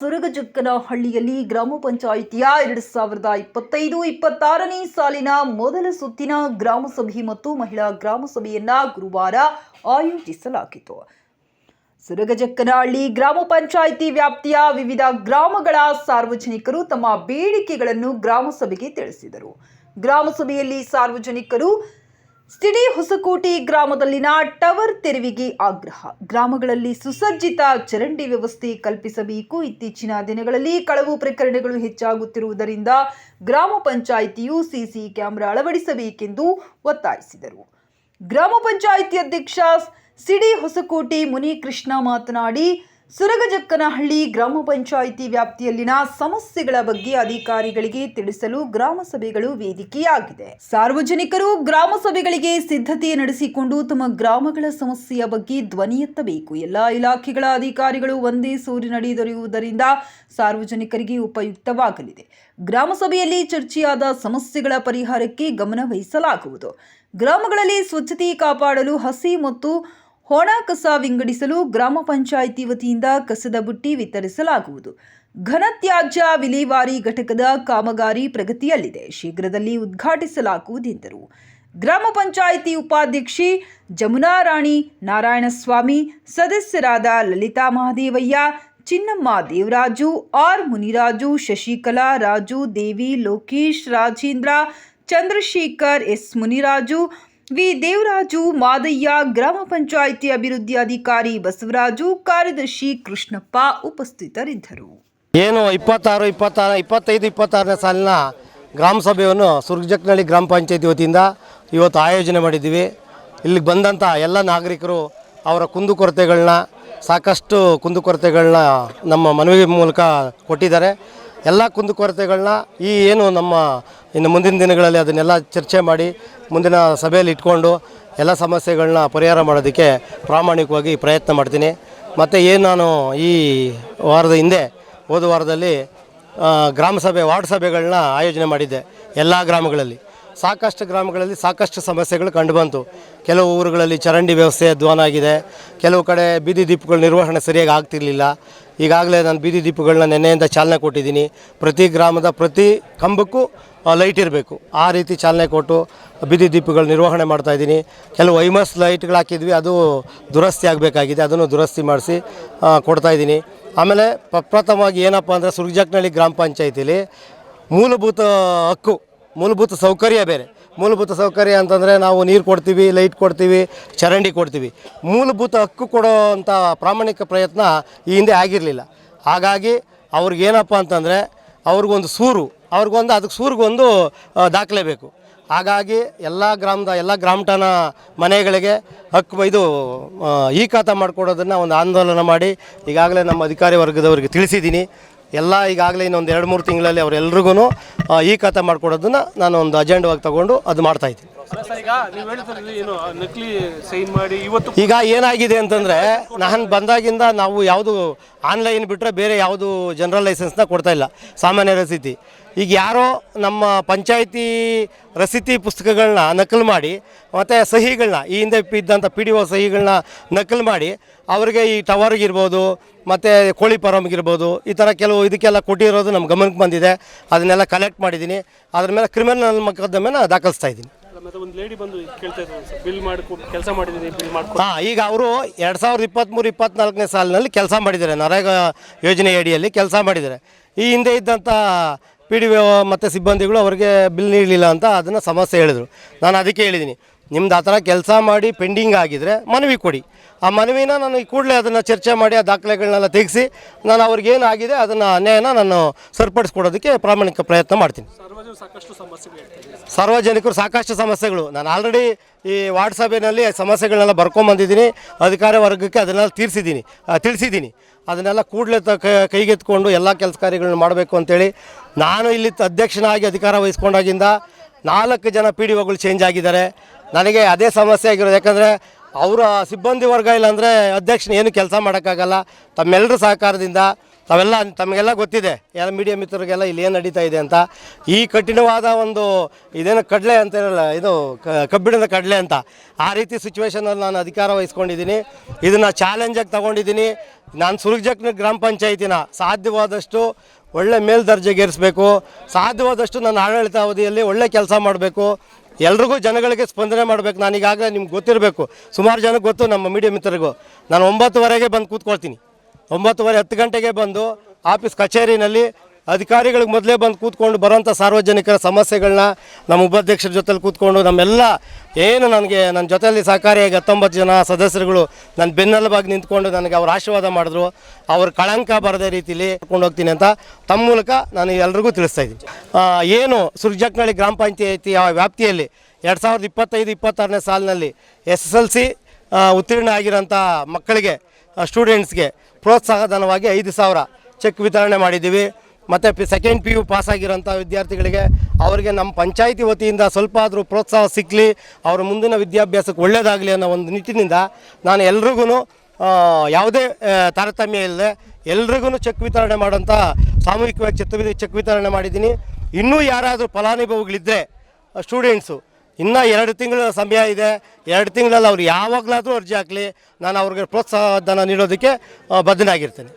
ಸುರಗಜಕ್ಕನಹಳ್ಳಿಯಲ್ಲಿ ಗ್ರಾಮ ಪಂಚಾಯಿತಿಯ ಎರಡು ಸಾವಿರದ ಇಪ್ಪತ್ತೈದು, ಇಪ್ಪತ್ತಾರನೇ ಸಾಲಿನ ಮೊದಲ ಸುತ್ತಿನ ಗ್ರಾಮ ಸಭೆ ಮತ್ತು ಮಹಿಳಾ ಗ್ರಾಮ ಸಭೆಯನ್ನ ಗುರುವಾರ ಆಯೋಜಿಸಲಾಗಿತ್ತು. ಸುರಗಜಕ್ಕನಹಳ್ಳಿ ಗ್ರಾಮ ಪಂಚಾಯಿತಿ ವ್ಯಾಪ್ತಿಯ ವಿವಿಧ ಗ್ರಾಮಗಳ ಸಾರ್ವಜನಿಕರು ತಮ್ಮ ಬೇಡಿಕೆಗಳನ್ನು ಗ್ರಾಮ ಸಭೆಗೆ ತಿಳಿಸಿದರು. ಗ್ರಾಮ ಸಭೆಯಲ್ಲಿ ಸಾರ್ವಜನಿಕರು ಸಿಡಿ ಹೊಸಕೋಟೆ ಗ್ರಾಮದಲ್ಲಿನ ಟವರ್ ತೆರವಿಗೆ ಆಗ್ರಹ. ಗ್ರಾಮಗಳಲ್ಲಿ ಸುಸಜ್ಜಿತ ಚರಂಡಿ ವ್ಯವಸ್ಥೆ ಕಲ್ಪಿಸಬೇಕು. ಇತ್ತೀಚಿನ ದಿನಗಳಲ್ಲಿ ಕಳವು ಪ್ರಕರಣಗಳು ಹೆಚ್ಚಾಗುತ್ತಿರುವುದರಿಂದ ಗ್ರಾಮ ಪಂಚಾಯಿತಿಯು ಸಿಸಿ ಕ್ಯಾಮೆರಾ ಅಳವಡಿಸಬೇಕೆಂದು ಒತ್ತಾಯಿಸಿದರು. ಗ್ರಾಮ ಪಂಚಾಯಿತಿ ಅಧ್ಯಕ್ಷ ಸಿಡಿ ಹೊಸಕೋಟೆ ಮುನಿಕೃಷ್ಣ ಮಾತನಾಡಿ ಸುರಗಜಕ್ಕನಹಳ್ಳಿ ಗ್ರಾಮ ಪಂಚಾಯಿತಿ ವ್ಯಾಪ್ತಿಯಲ್ಲಿನ ಸಮಸ್ಯೆಗಳ ಬಗ್ಗೆ ಅಧಿಕಾರಿಗಳಿಗೆ ತಿಳಿಸಲು ಗ್ರಾಮ ಸಭೆಗಳು ವೇದಿಕೆಯಾಗಿದೆ. ಸಾರ್ವಜನಿಕರು ಗ್ರಾಮ ಸಭೆಗಳಿಗೆ ಸಿದ್ಧತೆ ನಡೆಸಿಕೊಂಡು ತಮ್ಮ ಗ್ರಾಮಗಳ ಸಮಸ್ಯೆಯ ಬಗ್ಗೆ ಧ್ವನಿ ಎತ್ತಬೇಕು. ಎಲ್ಲಾ ಇಲಾಖೆಗಳ ಅಧಿಕಾರಿಗಳು ಒಂದೇ ಸೂರಿನಡಿ ದೊರೆಯುವುದರಿಂದ ಸಾರ್ವಜನಿಕರಿಗೆ ಉಪಯುಕ್ತವಾಗಲಿದೆ. ಗ್ರಾಮ ಸಭೆಯಲ್ಲಿ ಚರ್ಚೆಯಾದ ಸಮಸ್ಯೆಗಳ ಪರಿಹಾರಕ್ಕೆ ಗಮನವಹಿಸಲಾಗುವುದು ಗ್ರಾಮಗಳಲ್ಲಿ ಸ್ವಚ್ಛತೆ ಕಾಪಾಡಲು ಹಸಿ ಮತ್ತು ಒಣ ಕಸ ವಿಂಗಡಿಸಲು ಗ್ರಾಮ ಪಂಚಾಯಿತಿ ವತಿಯಿಂದ ಕಸದ ಬುಟ್ಟಿ ವಿತರಿಸಲಾಗುವುದು. ಘನತ್ಯಾಜ್ಯ ವಿಲೇವಾರಿ ಘಟಕದ ಕಾಮಗಾರಿ ಪ್ರಗತಿಯಲ್ಲಿದೆ. ಶೀಘ್ರದಲ್ಲಿ ಉದ್ಘಾಟಿಸಲಾಗುವುದೆಂದರು ಗ್ರಾಮ ಪಂಚಾಯಿತಿ ಉಪಾಧ್ಯಕ್ಷೆ ಜಮುನಾ ರಾಣಿ ನಾರಾಯಣಸ್ವಾಮಿ, ಸದಸ್ಯರಾದ Lalitha Mahadevaiah, Chinnamma Devaraju, R Muniraju, Shashikala Raju, Devi Lokesh Rajendra, Chandrashekar S Muniraju V. Devaraju, Madaiah, ಗ್ರಾಮ ಪಂಚಾಯಿತಿ ಅಭಿವೃದ್ಧಿ ಅಧಿಕಾರಿ ಬಸವರಾಜು, ಕಾರ್ಯದರ್ಶಿ ಕೃಷ್ಣಪ್ಪ ಉಪಸ್ಥಿತರಿದ್ದರು. ಏನು ಇಪ್ಪತ್ತಾರು ಇಪ್ಪತ್ತಾರು, ಇಪ್ಪತ್ತೈದು, ಇಪ್ಪತ್ತಾರನೇ ಸಾಲಿನ ಗ್ರಾಮ ಸಭೆಯನ್ನು ಸುರ್ಜಕ್ನಳ್ಳಿ ಗ್ರಾಮ ಪಂಚಾಯತಿ ವತಿಯಿಂದ ಇವತ್ತು ಆಯೋಜನೆ ಮಾಡಿದ್ದೀವಿ. ಇಲ್ಲಿಗೆ ಬಂದಂಥ ಎಲ್ಲ ನಾಗರಿಕರು ಅವರ ಕುಂದುಕೊರತೆಗಳನ್ನ ಸಾಕಷ್ಟು ಕುಂದುಕೊರತೆಗಳನ್ನ ನಮ್ಮ ಮನವಿ ಮೂಲಕ ಕೊಟ್ಟಿದ್ದಾರೆ. ಎಲ್ಲ ಕುಂದುಕೊರತೆಗಳನ್ನ ಈ ಏನು ನಮ್ಮ ಇನ್ನು ಮುಂದಿನ ದಿನಗಳಲ್ಲಿ ಅದನ್ನೆಲ್ಲ ಚರ್ಚೆ ಮಾಡಿ ಮುಂದಿನ ಸಭೆಯಲ್ಲಿ ಇಟ್ಕೊಂಡು ಎಲ್ಲ ಸಮಸ್ಯೆಗಳನ್ನ ಪರಿಹಾರ ಮಾಡೋದಕ್ಕೆ ಪ್ರಾಮಾಣಿಕವಾಗಿ ಪ್ರಯತ್ನ ಮಾಡ್ತೀನಿ. ಮತ್ತು ಏನು ನಾನು ಈ ವಾರದ ಹಿಂದೆ ಹೋದ ವಾರದಲ್ಲಿ ಆ, ಗ್ರಾಮ ಸಭೆ ವಾರ್ಡ್ ಸಭೆಗಳನ್ನ ಆಯೋಜನೆ ಮಾಡಿದ್ದೆ ಎಲ್ಲ ಗ್ರಾಮಗಳಲ್ಲಿ. ಸಾಕಷ್ಟು ಗ್ರಾಮಗಳಲ್ಲಿ ಸಾಕಷ್ಟು ಸಮಸ್ಯೆಗಳು ಕಂಡುಬಂತು. ಕೆಲವು ಊರುಗಳಲ್ಲಿ ಚರಂಡಿ ವ್ಯವಸ್ಥೆ ಅಧ್ವಾನ ಆಗಿದೆ. ಕೆಲವು ಕಡೆ ಬೀದಿ ದೀಪಗಳ ನಿರ್ವಹಣೆ ಸರಿಯಾಗಿ ಆಗ್ತಿರಲಿಲ್ಲ. ಈಗಾಗಲೇ ನಾನು ಬೀದಿ ದೀಪಗಳನ್ನ ನೆನ್ನೆಯಿಂದ ಚಾಲನೆ ಕೊಟ್ಟಿದ್ದೀನಿ. ಪ್ರತಿ ಗ್ರಾಮದ ಪ್ರತಿ ಕಂಬಕ್ಕೂ ಲೈಟ್ ಇರಬೇಕು. ಆ ರೀತಿ ಚಾಲನೆ ಕೊಟ್ಟು ಬೀದಿ ದೀಪಗಳ ನಿರ್ವಹಣೆ ಮಾಡ್ತಾ ಇದ್ದೀನಿ. ಕೆಲವು ವೈಮಸ್ ಲೈಟ್ಗಳು ಹಾಕಿದ್ವಿ, ಅದು ದುರಸ್ತಿ ಆಗಬೇಕಾಗಿದೆ. ಅದನ್ನು ದುರಸ್ತಿ ಮಾಡಿಸಿ ಕೊಡ್ತಾ ಇದ್ದೀನಿ. ಆಮೇಲೆ ಪ್ರಪ್ರಥಮವಾಗಿ ಏನಪ್ಪ ಅಂದರೆ ಸುರ್ಜಕ್ನಳ್ಳಿ ಗ್ರಾಮ ಪಂಚಾಯತಿಲಿ ಮೂಲಭೂತ ಹಕ್ಕು ಮೂಲಭೂತ ಸೌಕರ್ಯ ಬೇರೆ. ಮೂಲಭೂತ ಸೌಕರ್ಯ ಅಂತಂದರೆ ನಾವು ನೀರು ಕೊಡ್ತೀವಿ ಲೈಟ್ ಕೊಡ್ತೀವಿ, ಚರಂಡಿ ಕೊಡ್ತೀವಿ. ಮೂಲಭೂತ ಹಕ್ಕು ಕೊಡೋ ಅಂಥ ಪ್ರಾಮಾಣಿಕ ಪ್ರಯತ್ನ ಈ ಹಿಂದೆ ಆಗಿರಲಿಲ್ಲ. ಹಾಗಾಗಿ ಅವ್ರಿಗೇನಪ್ಪ ಅಂತಂದರೆ ಅವ್ರಿಗೊಂದು ಸೂರು, ಅವ್ರಿಗೊಂದು ಅದಕ್ಕೆ ಸೂರಿಗೊಂದು ದಾಖಲೆ ಬೇಕು. ಹಾಗಾಗಿ ಎಲ್ಲ ಗ್ರಾಮದ, ಎಲ್ಲ ಗ್ರಾಮಠಾನ ಮನೆಗಳಿಗೆ ಹಕ್ಕು ಇದು ಈ ಖಾತಾ ಮಾಡಿಕೊಡೋದನ್ನು ಒಂದು ಆಂದೋಲನ ಮಾಡಿ ಈಗಾಗಲೇ ನಮ್ಮ ಅಧಿಕಾರಿ ವರ್ಗದವರಿಗೆ ತಿಳಿಸಿದ್ದೀನಿ. ಎಲ್ಲ ಈಗಾಗಲೇ ಇನ್ನೊಂದು ಎರಡು ಮೂರು ತಿಂಗಳಲ್ಲಿ ಅವರೆಲ್ರಿಗೂ ಈ ಕಥೆ ಮಾಡಿಕೊಡೋದನ್ನು ನಾನು ಒಂದು ಅಜೆಂಡವಾಗಿ ತಗೊಂಡು ಅದು ಮಾಡ್ತಾಯಿದ್ದೀನಿ ಈಗ ಏನಾಗಿದೆ ಅಂತಂದರೆ, ನಾನು ಬಂದಾಗಿಂದ ನಾವು ಯಾವುದು ಆನ್ಲೈನ್ ಬಿಟ್ಟರೆ ಬೇರೆ ಯಾವುದು ಜನರಲ್ ಲೈಸೆನ್ಸ್ನ ಕೊಡ್ತಾ ಇಲ್ಲ, ಸಾಮಾನ್ಯ ರಸೀತಿ. ಈಗ ಯಾರೋ ನಮ್ಮ ಪಂಚಾಯಿತಿ ರಸೀತಿ ಪುಸ್ತಕಗಳನ್ನ ನಕಲು ಮಾಡಿ, ಮತ್ತು ಸಹಿಗಳನ್ನ, ಈ ಹಿಂದೆ ಇದ್ದಂಥ ಪಿ ಡಿ ಒ ಸಹಿಗಳನ್ನ ನಕಲು ಮಾಡಿ, ಅವರಿಗೆ ಈ ಟವರ್ಗಿರ್ಬೋದು ಮತ್ತು ಕೋಳಿ ಫಾರಮ್ಗಿರ್ಬೋದು ಈ ಥರ ಕೆಲವು ಇದಕ್ಕೆಲ್ಲ ಕೊಟ್ಟಿರೋದು ನಮ್ಮ ಗಮನಕ್ಕೆ ಬಂದಿದೆ, ಅದನ್ನೆಲ್ಲ ಕಲೆಕ್ಟ್ ಮಾಡಿದ್ದೀನಿ, ಅದ್ರ ಮೇಲೆ ಕ್ರಿಮಿನಲ್ ಮೊಕದ್ದಮೆನ ದಾಖಲಿಸ್ತಾ ಇದ್ದೀನಿ. ಒಂದು ಲೇಡಿ ಬಂದು ಕೇಳ್ತಾ ಇದ್ರು ಸರ್ ಬಿಲ್ ಮಾಡಿ ಕೆಲಸ ಮಾಡಿದ್ದೀನಿ ಬಿಲ್ ಮಾಡ್ಕೊ. ಹಾಂ ಈಗ ಅವರು ಎರಡು ಸಾವಿರದ ಇಪ್ಪತ್ತ್ಮೂರು ಇಪ್ಪತ್ನಾಲ್ಕನೇ ಸಾಲಿನಲ್ಲಿ ಕೆಲಸ ಮಾಡಿದ್ದಾರೆ. ನರೇಗಾ ಯೋಜನೆ ಅಡಿಯಲ್ಲಿ ಕೆಲಸ ಮಾಡಿದ್ದಾರೆ. ಈ ಹಿಂದೆ ಇದ್ದಂಥ ಪಿ ಡಿ ಒ ಮತ್ತು ಸಿಬ್ಬಂದಿಗಳು ಅವರಿಗೆ ಬಿಲ್ ನೀಡಲಿಲ್ಲ ಅಂತ ಅದನ್ನು ಸಮಸ್ಯೆ ಹೇಳಿದರು. ನಾನು ಅದಕ್ಕೆ ಹೇಳಿದ್ದೀನಿ ನಿಮ್ದು ಆ ಥರ ಕೆಲಸ ಮಾಡಿ ಪೆಂಡಿಂಗ್ ಆಗಿದ್ರೆ ಮನವಿ ಕೊಡಿ. ಆ ಮನವಿನ ನಾನು ಈ ಕೂಡಲೇ ಅದನ್ನು ಚರ್ಚೆ ಮಾಡಿ ಆ ದಾಖಲೆಗಳನ್ನೆಲ್ಲ ತೆಗೆಸಿ ನಾನು ಅವ್ರಿಗೇನು ಆಗಿದೆ ಅದನ್ನು ಅನ್ಯಾಯನ ನಾನು ಸರಿಪಡಿಸ್ಕೊಡೋದಕ್ಕೆ ಪ್ರಾಮಾಣಿಕ ಪ್ರಯತ್ನ ಮಾಡ್ತೀನಿ. ಸಾರ್ವಜನಿಕರು ಸಾಕಷ್ಟು ಸಮಸ್ಯೆಗಳು ನಾನು ಆಲ್ರೆಡಿ ಈ ವಾರ್ಡ್ ಸಭೆಯಲ್ಲಿ ಸಮಸ್ಯೆಗಳನ್ನೆಲ್ಲ ಬರ್ಕೊಂಬಂದಿದ್ದೀನಿ ಅಧಿಕಾರಿ ವರ್ಗಕ್ಕೆ ಅದನ್ನೆಲ್ಲ ತೀರಿಸಿದ್ದೀನಿ. ತಿಳಿಸಿದ್ದೀನಿ. ಅದನ್ನೆಲ್ಲ ಕೂಡಲೇ ತ ಕೈಗೆತ್ಕೊಂಡು ಎಲ್ಲ ಕೆಲಸ ಕಾರ್ಯಗಳನ್ನು ಮಾಡಬೇಕು ಅಂತೇಳಿ ನಾನು ಇಲ್ಲಿ ಅಧ್ಯಕ್ಷನಾಗಿ ಅಧಿಕಾರ ವಹಿಸ್ಕೊಂಡಾಗಿಂದ ನಾಲ್ಕು ಜನ ಪಿ ಡಿ ಒಗಳು ಚೇಂಜ್ ಆಗಿದ್ದಾರೆ. ನನಗೆ ಅದೇ ಸಮಸ್ಯೆ ಆಗಿರೋದು. ಯಾಕಂದರೆ ಅವರ ಸಿಬ್ಬಂದಿ ವರ್ಗ ಇಲ್ಲಾಂದರೆ ಅಧ್ಯಕ್ಷನ ಏನು ಕೆಲಸ ಮಾಡೋಕ್ಕಾಗಲ್ಲ. ತಮ್ಮೆಲ್ಲರ ಸಹಕಾರದಿಂದ ತಾವೆಲ್ಲ ತಮಗೆಲ್ಲ ಗೊತ್ತಿದೆ. ಎಲ್ಲ ಮೀಡಿಯಾ ಮಿತ್ರರಿಗೆಲ್ಲ ಇಲ್ಲಿ ಏನು ನಡೀತಾ ಇದೆ ಅಂತ. ಈ ಕಠಿಣವಾದ ಒಂದು ಇದೇನು ಕಡಲೆ ಅಂತ ಇರಲ್ಲ ಇದು ಕಬ್ಬಿಣದ ಕಡಲೆ ಅಂತ. ಆ ರೀತಿ ಸಿಚುವೇಶನಲ್ಲಿ ನಾನು ಅಧಿಕಾರ ವಹಿಸ್ಕೊಂಡಿದ್ದೀನಿ. ಇದನ್ನು ಚಾಲೆಂಜಾಗಿ ತಗೊಂಡಿದ್ದೀನಿ. ನಾನು ಸುರ್ಜಕ್ನ ಗ್ರಾಮ ಪಂಚಾಯತಿನ ಸಾಧ್ಯವಾದಷ್ಟು ಒಳ್ಳೆ ಮೇಲ್ದರ್ಜೆಗೇರಿಸಬೇಕು ಸಾಧ್ಯವಾದಷ್ಟು ನನ್ನ ಆಡಳಿತ ಅವಧಿಯಲ್ಲಿ ಒಳ್ಳೆ ಕೆಲಸ ಮಾಡಬೇಕು. ಎಲ್ರಿಗೂ ಜನಗಳಿಗೆ ಸ್ಪಂದನೆ ಮಾಡಬೇಕು. ನಾನು ಈಗಾಗಲೇ ನಿಮ್ಗೆ ಗೊತ್ತಿರಬೇಕು. ಸುಮಾರು ಜನಕ್ಕೆ ಗೊತ್ತು ನಮ್ಮ ಮೀಡಿಯಾ ಮಿತ್ರರಿಗೂ. ನಾನು ಒಂಬತ್ತುವರೆಗೆ ಬಂದು ಕೂತ್ಕೊಳ್ತೀನಿ. ಒಂಬತ್ತುವರೆ ಹತ್ತು ಗಂಟೆಗೆ ಬಂದು ಆಫೀಸ್ ಕಚೇರಿನಲ್ಲಿ ಅಧಿಕಾರಿಗಳಿಗೆ ಮೊದಲೇ ಬಂದು ಕೂತ್ಕೊಂಡು ಬರೋಂಥ ಸಾರ್ವಜನಿಕರ ಸಮಸ್ಯೆಗಳನ್ನ ನಮ್ಮ ಉಪಾಧ್ಯಕ್ಷರ ಜೊತೆಲಿ ಕೂತ್ಕೊಂಡು ನಮ್ಮೆಲ್ಲ ಏನು ನನಗೆ ನನ್ನ ಜೊತೆಯಲ್ಲಿ ಸಹಕಾರಿಯಾಗಿ ಹತ್ತೊಂಬತ್ತು ಜನ ಸದಸ್ಯರುಗಳು ನನ್ನ ಬೆನ್ನೆಲುಬಾಗಿ ನಿಂತ್ಕೊಂಡು ನನಗೆ ಅವ್ರು ಆಶೀರ್ವಾದ ಮಾಡಿದ್ರು. ಅವ್ರ ಕಳಂಕ ಬರದೇ ರೀತಿಯಲ್ಲಿ ಕರ್ಕೊಂಡು ಹೋಗ್ತೀನಿ ಅಂತ ತಮ್ಮ ಮೂಲಕ ನಾನು ಎಲ್ರಿಗೂ ತಿಳಿಸ್ತಾ ಇದ್ದೀನಿ. ಏನು ಸುರ್ಜಕ್ನಳ್ಳಿ ಗ್ರಾಮ ಪಂಚಾಯತಿಯ ವ್ಯಾಪ್ತಿಯಲ್ಲಿ ಎರಡು ಸಾವಿರದ ಇಪ್ಪತ್ತೈದು, ಇಪ್ಪತ್ತಾರನೇ ಸಾಲಿನಲ್ಲಿ ಎಸ್ ಎಸ್ ಎಲ್ ಸಿ ಉತ್ತೀರ್ಣ ಆಗಿರೋಂಥ ಮಕ್ಕಳಿಗೆ ಸ್ಟೂಡೆಂಟ್ಸ್ಗೆ ಪ್ರೋತ್ಸಾಹಧನವಾಗಿ ಐದು ಸಾವಿರ ಚೆಕ್ ವಿತರಣೆ ಮಾಡಿದ್ದೀವಿ. ಮತ್ತು ಪಿ ಸೆಕೆಂಡ್ ಪಿ ಯು ಪಾಸಾಗಿರೋಂಥ ವಿದ್ಯಾರ್ಥಿಗಳಿಗೆ ಅವರಿಗೆ ನಮ್ಮ ಪಂಚಾಯಿತಿ ವತಿಯಿಂದ ಸ್ವಲ್ಪ ಆದರೂ ಪ್ರೋತ್ಸಾಹ ಸಿಗಲಿ ಅವರ ಮುಂದಿನ ವಿದ್ಯಾಭ್ಯಾಸಕ್ಕೆ ಒಳ್ಳೆಯದಾಗಲಿ ಅನ್ನೋ ಒಂದು ನಿಟ್ಟಿನಿಂದ ನಾನು ಎಲ್ರಿಗೂ ಯಾವುದೇ ತಾರತಮ್ಯ ಇಲ್ಲದೆ ಎಲ್ರಿಗೂ ಚೆಕ್ ವಿತರಣೆ ಮಾಡೋಂಥ ಸಾಮೂಹಿಕವಾಗಿ ಚೆಕ್ ಚೆಕ್ ವಿತರಣೆ ಮಾಡಿದ್ದೀನಿ. ಇನ್ನೂ ಯಾರಾದರೂ ಫಲಾನುಭವಿಗಳಿದ್ದರೆ ಸ್ಟೂಡೆಂಟ್ಸು ಇನ್ನೂ ಎರಡು ತಿಂಗಳ ಸಮಯ ಇದೆ. ಎರಡು ತಿಂಗಳಲ್ಲಿ ಅವ್ರು ಯಾವಾಗಲಾದರೂ ಅರ್ಜಿ ಹಾಕಲಿ. ನಾನು ಅವ್ರಿಗೆ ಪ್ರೋತ್ಸಾಹ ಧನ ನೀಡೋದಕ್ಕೆ ಬದ್ಧನಾಗಿರ್ತೇನೆ.